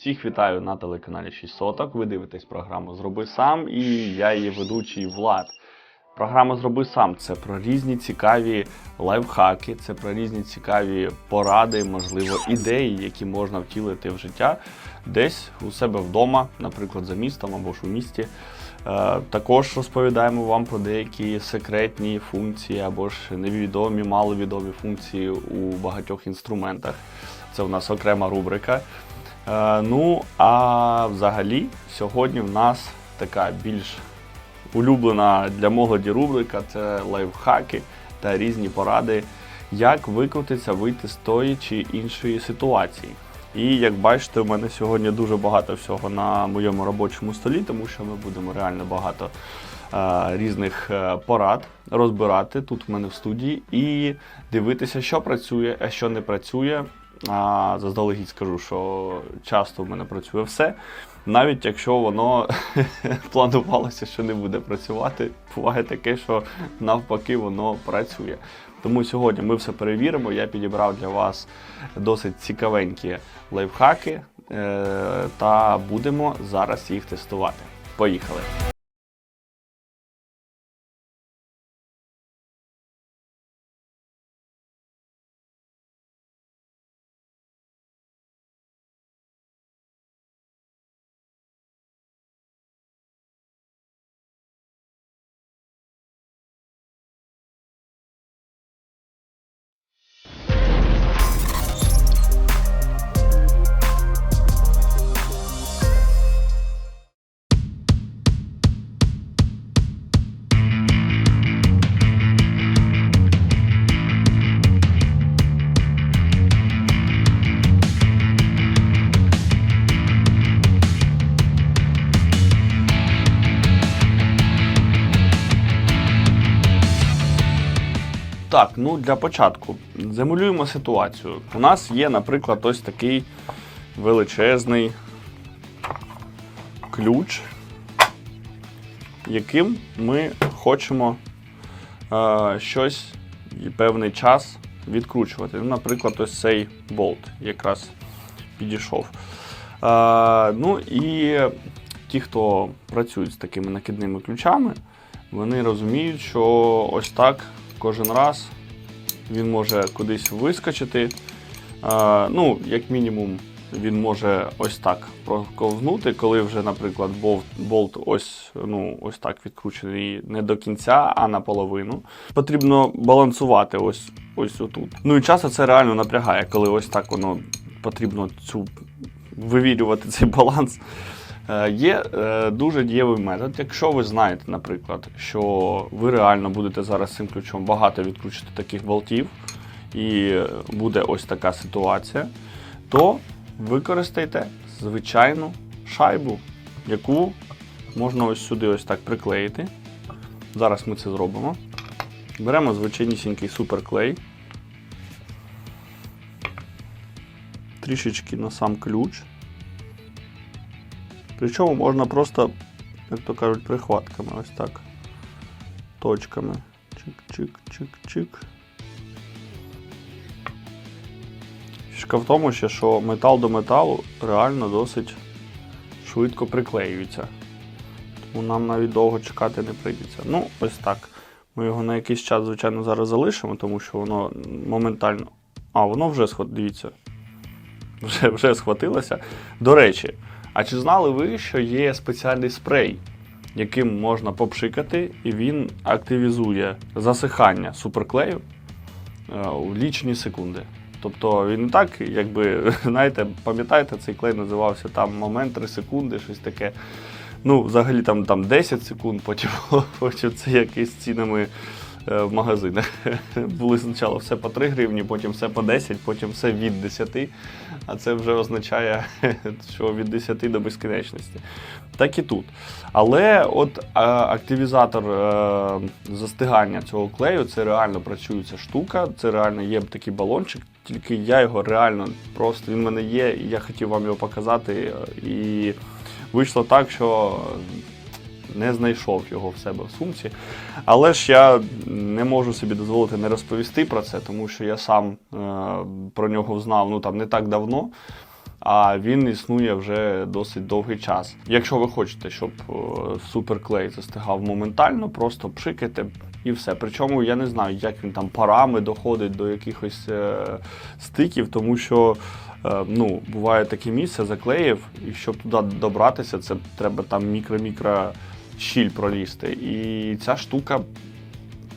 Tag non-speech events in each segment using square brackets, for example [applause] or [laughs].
Всіх вітаю на телеканалі 6 соток. Ви дивитесь програму Зроби сам і я її ведучий Влад. Програма Зроби сам це про різні цікаві лайфхаки, це про різні цікаві поради, можливо, ідеї, які можна втілити в життя десь у себе вдома, наприклад, за містом або ж у місті. Е, Також розповідаємо вам про деякі секретні функції або ж невідомі, маловідомі функції у багатьох інструментах. Це у нас окрема рубрика. Е, Ну, а взагалі, сьогодні в нас така більш улюблена для молоді рубрика це лайфхаки та різні поради, як викрутитися, вийти з тої чи іншої ситуації. І як бачите, у мене сьогодні дуже багато всього на моєму робочому столі, тому що ми будемо реально багато е, різних е, порад розбирати тут в мене в студії і дивитися, що працює, а що не працює. А, заздалегідь скажу, що часто в мене працює все. Навіть якщо воно [laughs] планувалося, що не буде працювати, буває таке, що навпаки воно працює. Тому сьогодні ми все перевіримо. Я підібрав для вас досить цікавенькі лайфхаки е- та будемо зараз їх тестувати. Поїхали! Ну для початку замалюємо ситуацію. У нас є, наприклад, ось такий величезний ключ, яким ми хочемо е, щось і певний час відкручувати. Ну, наприклад, ось цей болт якраз підійшов. Е, ну і ті, хто працюють з такими накидними ключами, вони розуміють, що ось так кожен раз він може кудись вискочити. Ну, як мінімум, він може ось так проковзнути, коли вже, наприклад, болт, болт ось, ну, ось так відкручений не до кінця, а наполовину. Потрібно балансувати ось, ось отут. Ну і часто це реально напрягає, коли ось так воно потрібно цю вивірювати цей баланс. Е, Є е, дуже дієвий метод. Якщо ви знаєте, наприклад, що ви реально будете зараз цим ключом багато відкручувати таких болтів, і буде ось така ситуація, то використайте звичайну шайбу, яку можна ось сюди ось так приклеїти. Зараз ми це зробимо. Беремо звичайнісінький суперклей. Трішечки на сам ключ. Причому можна просто, як то кажуть, прихватками, ось так. Точками. Чик-чик-чик-чик. Фішка в тому ще, що метал до металу реально досить швидко приклеюється. Тому нам навіть довго чекати не прийдеться. Ну, ось так. Ми його на якийсь час, звичайно, зараз залишимо, тому що воно моментально. А, воно вже сход... дивіться. Вже, вже схватилося. До речі. А чи знали ви, що є спеціальний спрей, яким можна попшикати, і він активізує засихання суперклею е, у лічені секунди? Тобто він так, якби, [laughs] знаєте, пам'ятаєте, цей клей називався там момент 3 секунди, щось таке. Ну, взагалі там, там 10 секунд, потім, [laughs] потім це якісь цінами в магазинах. [laughs] Були спочатку все по 3 гривні, потім все по 10, потім все від 10. А це вже означає, [laughs] що від 10 до безкінечності. Так і тут. Але от е, активізатор е, застигання цього клею це реально працююча штука, це реально є такий балончик, тільки я його реально просто він в мене є, і я хотів вам його показати. е, І вийшло так, що не знайшов його в себе в сумці. Але ж я не можу собі дозволити не розповісти про це, тому що я сам е, про нього знав ну, там, не так давно. а він існує вже досить довгий час. Якщо ви хочете, щоб е, суперклей застигав моментально, просто пшикайте і все. Причому я не знаю, як він там парами доходить до якихось е, стиків, тому що ну, буває таке місце, заклеїв, і щоб туди добратися, це треба там мікро-мікро щіль пролізти. І ця штука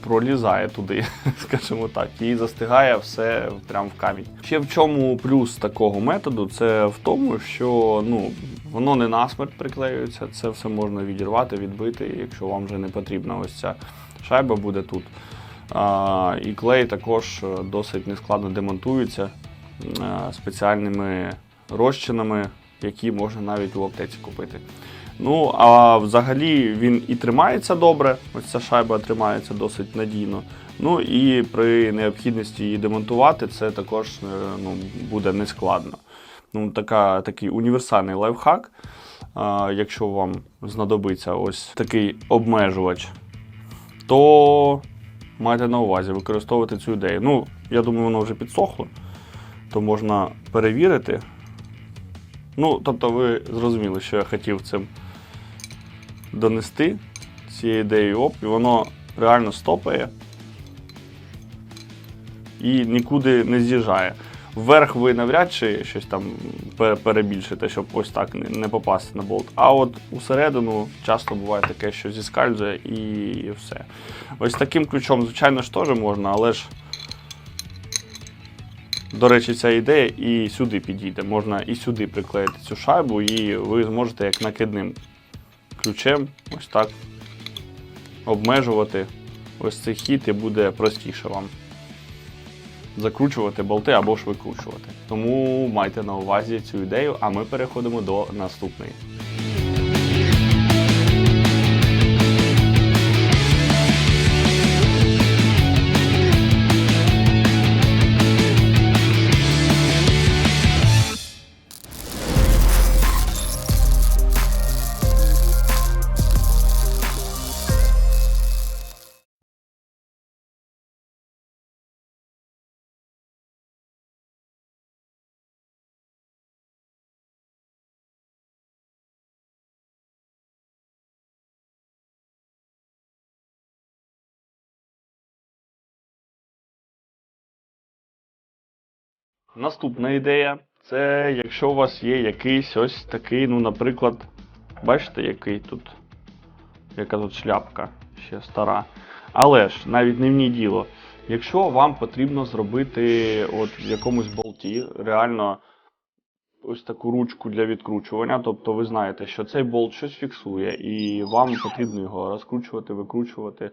пролізає туди, [laughs] скажімо так, і застигає все прямо в камінь. Ще в чому плюс такого методу, це в тому, що ну, воно не насмерть приклеюється, це все можна відірвати, відбити, якщо вам вже не потрібна ось ця шайба буде тут. А, і клей також е, досить нескладно демонтується е, спеціальними розчинами, які можна навіть у аптеці купити. Ну, а взагалі він і тримається добре. Ось ця шайба тримається досить надійно. Ну і при необхідності її демонтувати, це також е, ну, буде нескладно. Ну, така, такий універсальний лайфхак. А, якщо вам знадобиться ось такий обмежувач, то майте на увазі використовувати цю ідею. Ну, я думаю, воно вже підсохло, то можна перевірити. Ну, тобто, ви зрозуміли, що я хотів цим донести цією ідеєю оп, і воно реально стопає і нікуди не з'їжджає. Вверх ви навряд чи щось там перебільшите, щоб ось так не- попасти на болт. А от усередину часто буває таке, що зіскальзує і все. Ось таким ключом, звичайно ж, теж можна, але ж. До речі, ця ідея і сюди підійде. Можна і сюди приклеїти цю шайбу, і ви зможете як накидним ключем ось так обмежувати ось цей хід і буде простіше вам закручувати болти або ж викручувати. Тому майте на увазі цю ідею, а ми переходимо до наступної. Наступна ідея це якщо у вас є якийсь ось такий, ну, наприклад, бачите, який тут, яка тут шляпка ще стара. Але ж навіть не в ній діло. Якщо вам потрібно зробити от в якомусь болті реально ось таку ручку для відкручування, тобто ви знаєте, що цей болт щось фіксує, і вам потрібно його розкручувати, викручувати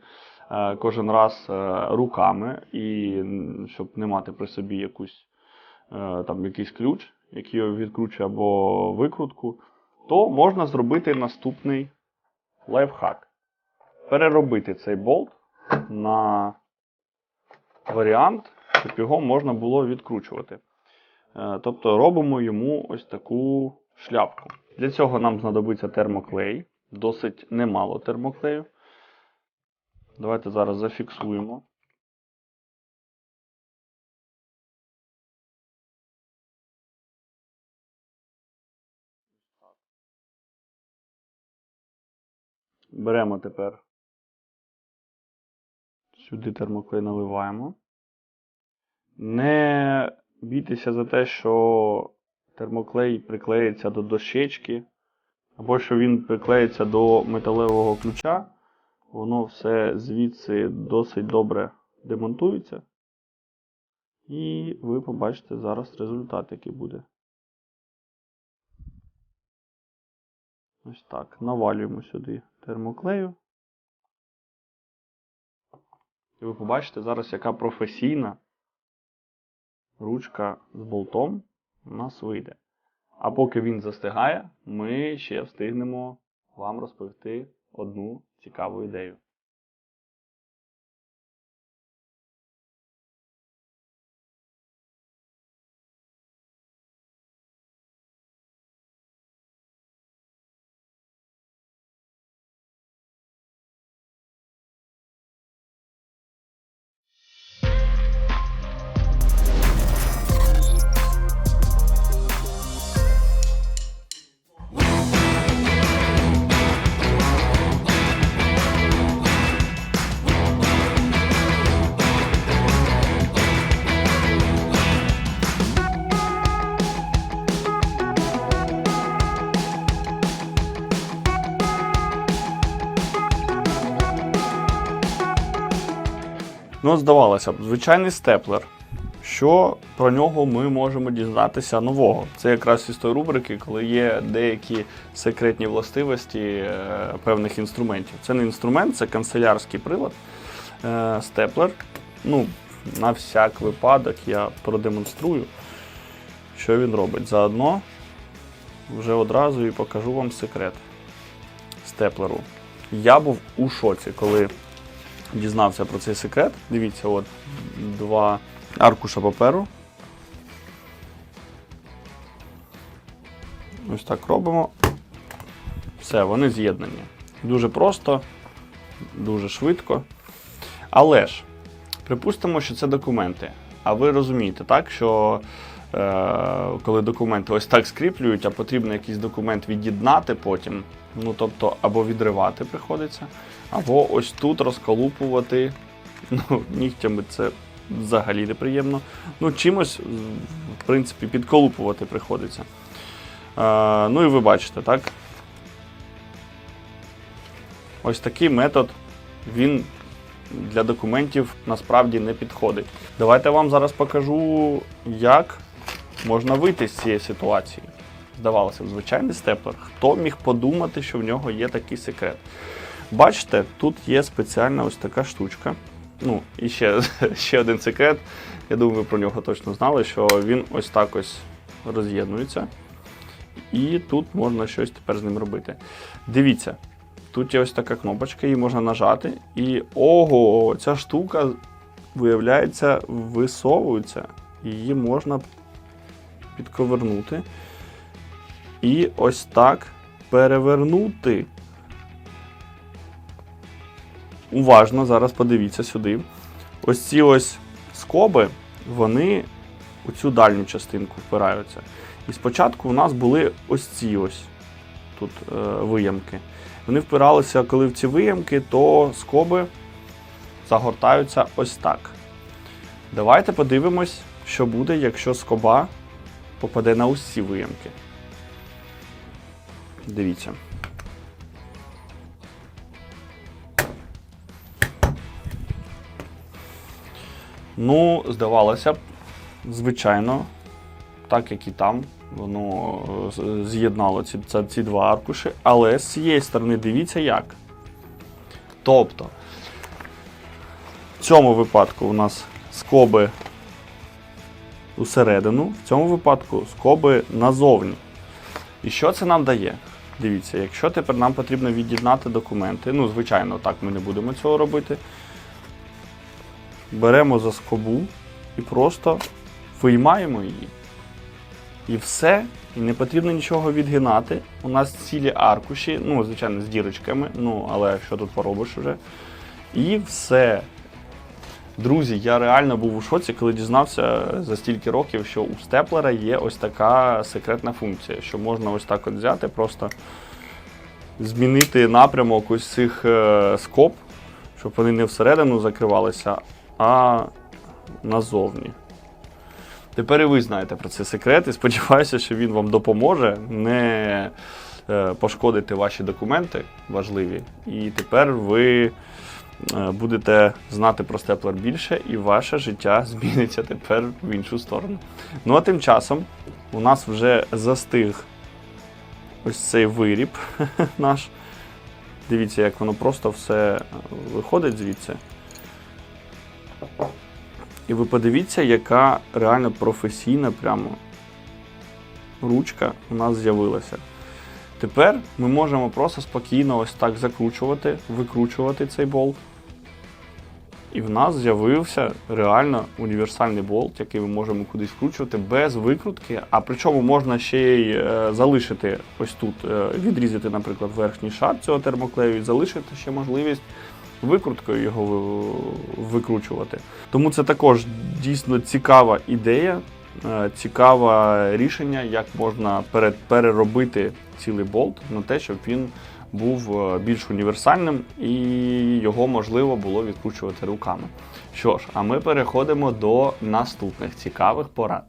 е, кожен раз е, руками, і щоб не мати при собі якусь там якийсь ключ, який відкручує або викрутку, то можна зробити наступний лайфхак. Переробити цей болт на варіант, щоб його можна було відкручувати. Е, Тобто робимо йому ось таку шляпку. Для цього нам знадобиться термоклей, досить немало термоклею. Давайте зараз зафіксуємо. Беремо тепер сюди термоклей наливаємо. Не бійтеся за те, що термоклей приклеїться до дощечки, або що він приклеїться до металевого ключа. Воно все звідси досить добре демонтується. І ви побачите зараз результат, який буде. Ось так. Навалюємо сюди термоклею. І ви побачите зараз, яка професійна ручка з болтом у нас вийде. А поки він застигає, ми ще встигнемо вам розповісти одну цікаву ідею. Ну, здавалося б, звичайний степлер. Що про нього ми можемо дізнатися нового? Це якраз із тої рубрики, коли є деякі секретні властивості е, певних інструментів. Це не інструмент, це канцелярський прилад е, степлер. Ну, на всяк випадок я продемонструю, що він робить. Заодно вже одразу і покажу вам секрет степлеру. Я був у шоці, коли дізнався про цей секрет. Дивіться, от два аркуша паперу. Ось так робимо. Все, вони з'єднані. Дуже просто, дуже швидко. Але ж, припустимо, що це документи. А ви розумієте, так, що е, коли документи ось так скріплюють, а потрібно якийсь документ від'єднати потім, ну тобто або відривати приходиться, або ось тут розколупувати. [laughs] Ну, нігтями це взагалі неприємно. Ну, чимось, в принципі, підколупувати приходиться. Е, ну і ви бачите, так? Ось такий метод, він для документів насправді не підходить. Давайте я вам зараз покажу, як можна вийти з цієї ситуації. Здавалося б, звичайний степлер. Хто міг подумати, що в нього є такий секрет? Бачите, тут є спеціальна ось така штучка. Ну, і ще, [laughs] ще один секрет. Я думаю, ви про нього точно знали, що він ось так ось роз'єднується. І тут можна щось тепер з ним робити. Дивіться, тут є ось така кнопочка, її можна нажати. І ого, ця штука, виявляється, висовується. Її можна підковернути. І ось так перевернути. Уважно, зараз подивіться сюди. Ось ці ось скоби, вони у цю дальню частинку впираються. І спочатку у нас були ось ці ось тут е, виямки. Вони впиралися, коли в ці виямки, то скоби загортаються ось так. Давайте подивимось, що буде, якщо скоба попаде на ці виямки. Дивіться. Ну, здавалося б, звичайно, так як і там, воно е, з'єднало ці, ці два аркуші, але з цієї сторони дивіться як. Тобто, в цьому випадку у нас скоби усередину, в цьому випадку скоби назовні. І що це нам дає? Дивіться, якщо тепер нам потрібно від'єднати документи, ну, звичайно, так ми не будемо цього робити. Беремо за скобу і просто виймаємо її. І все, і не потрібно нічого відгинати. У нас цілі аркуші, ну, звичайно, з дірочками, ну, але що тут поробиш вже. І все. Друзі, я реально був у шоці, коли дізнався за стільки років, що у степлера є ось така секретна функція, що можна ось так от взяти, просто змінити напрямок ось цих е, скоб, щоб вони не всередину закривалися, а назовні. Тепер і ви знаєте про цей секрет, і сподіваюся, що він вам допоможе не е, пошкодити ваші документи важливі. І тепер ви е, будете знати про степлер більше, і ваше життя [laughs] зміниться тепер в іншу сторону. Ну а тим часом у нас вже застиг ось цей виріб [laughs] наш. Дивіться, як воно просто все виходить звідси. І ви подивіться, яка реально професійна прямо ручка у нас з'явилася. Тепер ми можемо просто спокійно ось так закручувати, викручувати цей болт. І в нас з'явився реально універсальний болт, який ми можемо кудись вкручувати без викрутки. А причому можна ще й е, залишити ось тут, е, відрізати, наприклад, верхній шар цього термоклею і залишити ще можливість викруткою його викручувати. Тому це також дійсно цікава ідея, е, цікаве рішення, як можна пере- переробити цілий болт на те, щоб він був е, більш універсальним і його можливо було відкручувати руками. Що ж, а ми переходимо до наступних цікавих порад.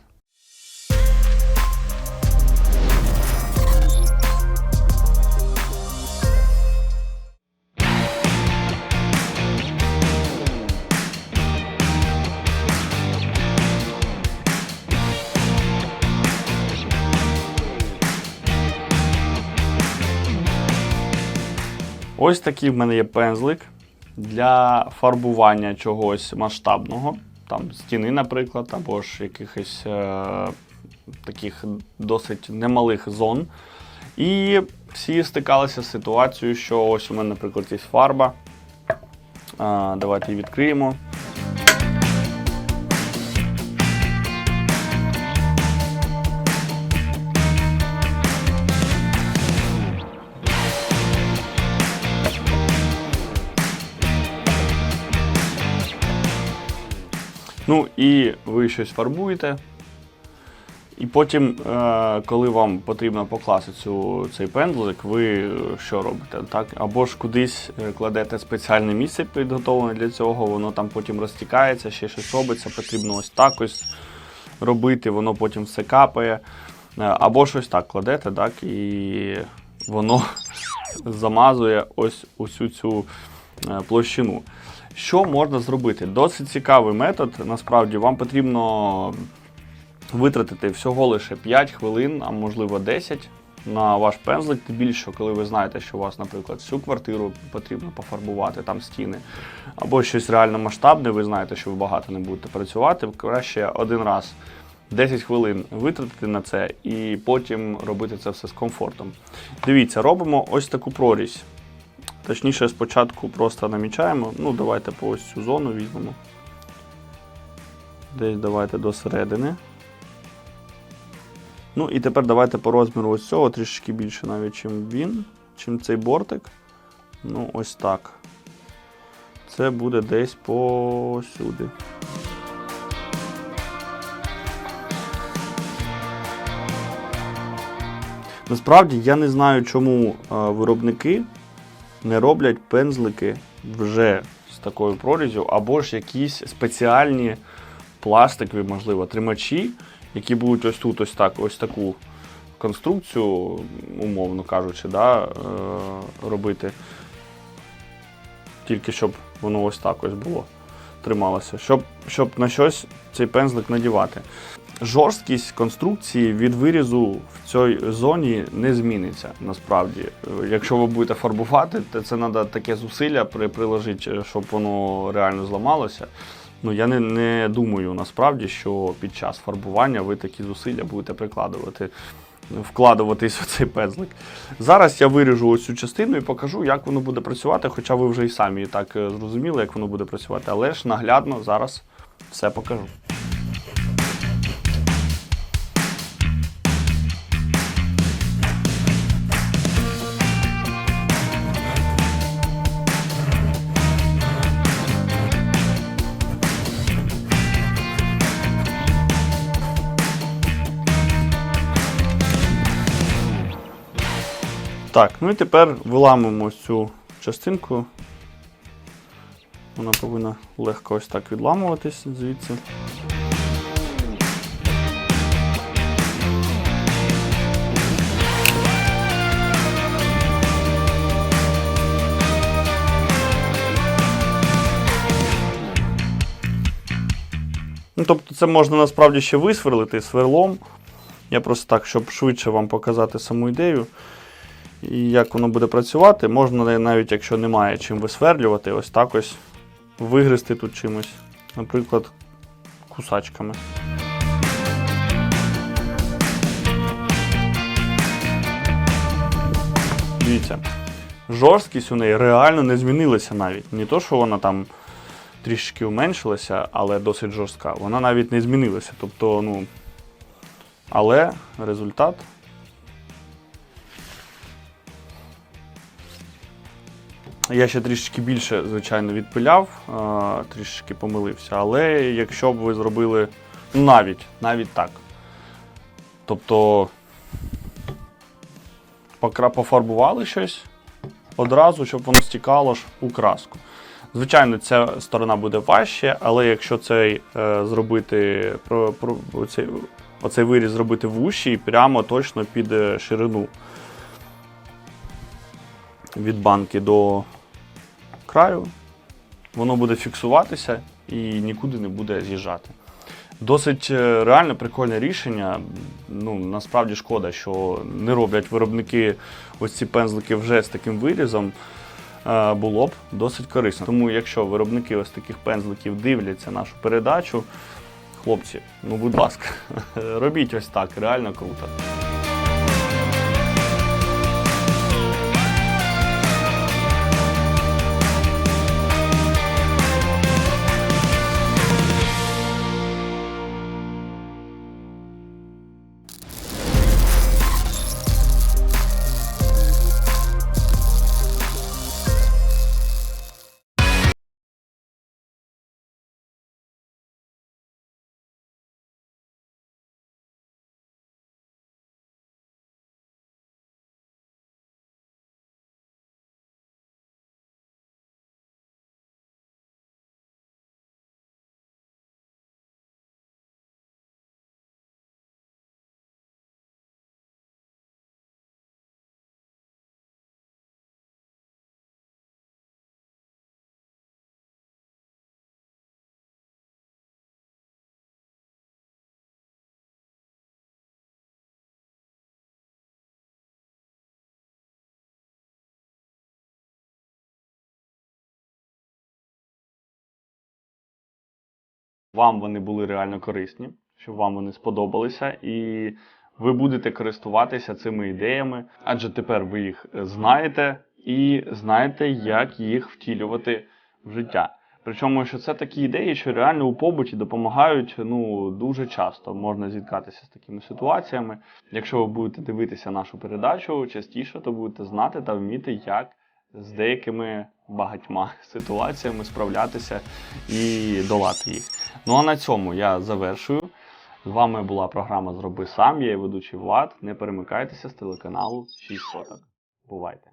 Ось такий в мене є пензлик для фарбування чогось масштабного, там стіни, наприклад, або ж якихось е, таких досить немалих зон. І всі стикалися з ситуацією, що ось у мене, наприклад, є фарба. Е давайте її відкриємо. Ну і ви щось фарбуєте. І потім, е, коли вам потрібно покласти цю, цей пензлик, ви е, що робите? Так? Або ж кудись е, кладете спеціальне місце підготовлене для цього, воно там потім розтікається, ще щось робиться, потрібно ось так ось робити, воно потім все капає. Або щось так кладете, так, і воно [laughs] замазує ось усю цю площину. Що можна зробити? Досить цікавий метод. Насправді вам потрібно витратити всього лише 5 хвилин, а можливо 10 на ваш пензлик. Тим більше, коли ви знаєте, що у вас, наприклад, всю квартиру потрібно пофарбувати, там стіни, або щось реально масштабне, ви знаєте, що ви багато не будете працювати. Краще один раз 10 хвилин витратити на це і потім робити це все з комфортом. Дивіться, робимо ось таку прорізь. Точніше, спочатку просто намічаємо. Ну, давайте по ось цю зону візьмемо. Десь давайте до середини. Ну і тепер давайте по розміру ось цього трішки більше навіть, чим він, чим цей бортик. Ну, ось так. Це буде десь посюди. Насправді я не знаю, чому виробники не роблять пензлики вже з такою прорізю, або ж якісь спеціальні пластикові, можливо, тримачі, які будуть ось тут, ось так, ось таку конструкцію, умовно кажучи, да, е, робити. Тільки щоб воно ось так ось було, трималося, щоб, щоб на щось цей пензлик надівати. Жорсткість конструкції від вирізу в цій зоні не зміниться насправді. Якщо ви будете фарбувати, то це треба таке зусилля приложити, щоб воно реально зламалося. Ну я не, не думаю насправді, що під час фарбування ви такі зусилля будете прикладувати, вкладуватись у цей пензлик. Зараз я виріжу ось цю частину і покажу, як воно буде працювати, хоча ви вже і самі так е, зрозуміли, як воно буде працювати. Але ж наглядно зараз все покажу. Так, ну і тепер виламуємо цю частинку. Вона повинна легко ось так відламуватись звідси. Ну, тобто це можна насправді ще висверлити сверлом. Я просто так, щоб швидше вам показати саму ідею. І як воно буде працювати, можна навіть якщо немає чим висверлювати, ось так ось вигризти тут чимось, наприклад, кусачками. Дивіться, жорсткість у неї реально не змінилася навіть. Не то, що вона там трішки уменшилася, але досить жорстка. Вона навіть не змінилася. Тобто, ну. Але результат Я ще трішки більше, звичайно, відпиляв, а, трішки помилився. Але якщо б ви зробили ну, навіть, навіть так. Тобто пофарбували щось одразу, щоб воно стікало ж у краску. Звичайно, ця сторона буде важче, але якщо цей е, зробити про, про, оцей, оцей виріз зробити вущий, прямо точно під е, ширину від банки до краю, воно буде фіксуватися і нікуди не буде з'їжджати. Досить е, реально прикольне рішення. Ну, насправді шкода, що не роблять виробники ось ці пензлики вже з таким вирізом. е, було б досить корисно. Тому, якщо виробники ось таких пензликів дивляться нашу передачу, хлопці, ну будь ласка, [laughs] робіть ось так, реально круто. Вам вони були реально корисні, щоб вам вони сподобалися, і ви будете користуватися цими ідеями, адже тепер ви їх знаєте і знаєте, як їх втілювати в життя. Причому, що це такі ідеї, що реально у побуті допомагають ну дуже часто. Можна зіткатися з такими ситуаціями. Якщо ви будете дивитися нашу передачу частіше, то будете знати та вміти, як з деякими багатьма ситуаціями справлятися і долати їх. Ну а на цьому я завершую. З вами була програма Зроби сам. Я її ведучий Влад. Не перемикайтеся з телеканалу 6 соток. Бувайте!